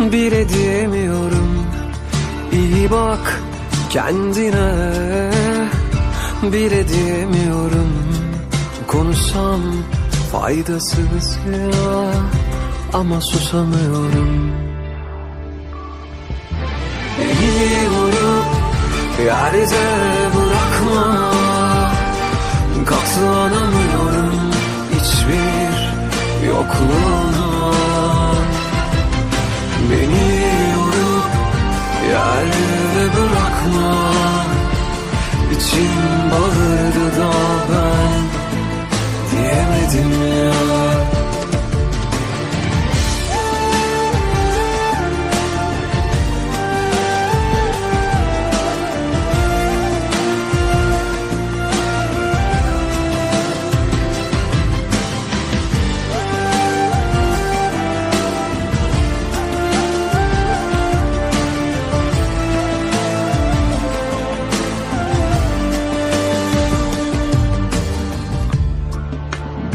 bile diyemiyorum. İyi bak kendine. Bile diyemiyorum. Konuşsam faydasız ya ama susamıyorum. Beni vurup yerde bırakma. Katlanamıyorum. Hiçbir yokluğuna yerde bırakma. İçim bağırdı da ben diyemedim ya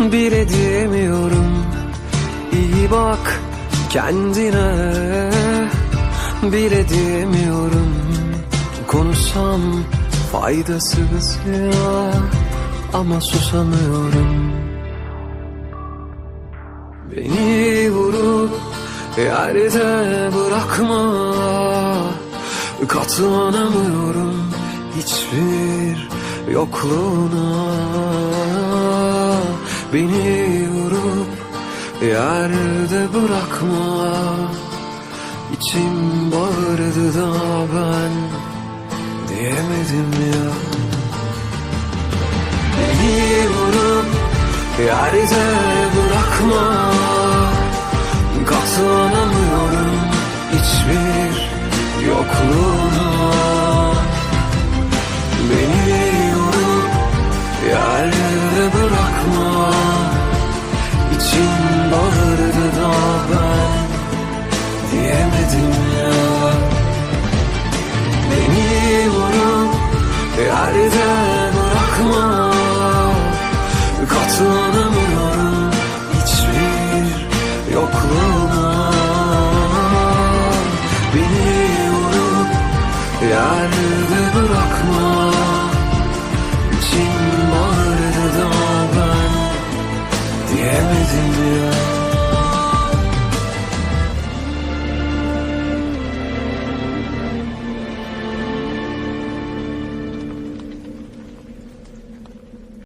bile diyemiyorum. İyi bak kendine. Bile diyemiyorum. Konuşsam faydasız ya ama susamıyorum. Beni vurup yerde bırakma. Katlanamıyorum hiçbir yokluğuna Beni vurup yerde bırakma. İçim bağırdı da ben diyemedim ya. Beni vurup yerde bırakma. Katlanamıyorum hiçbir yokluğuna Beni yorup yerde bırakma İçim bağırdı da ben diyemedim ya. Beni vurup yerde bırakma. Katlanamıyorum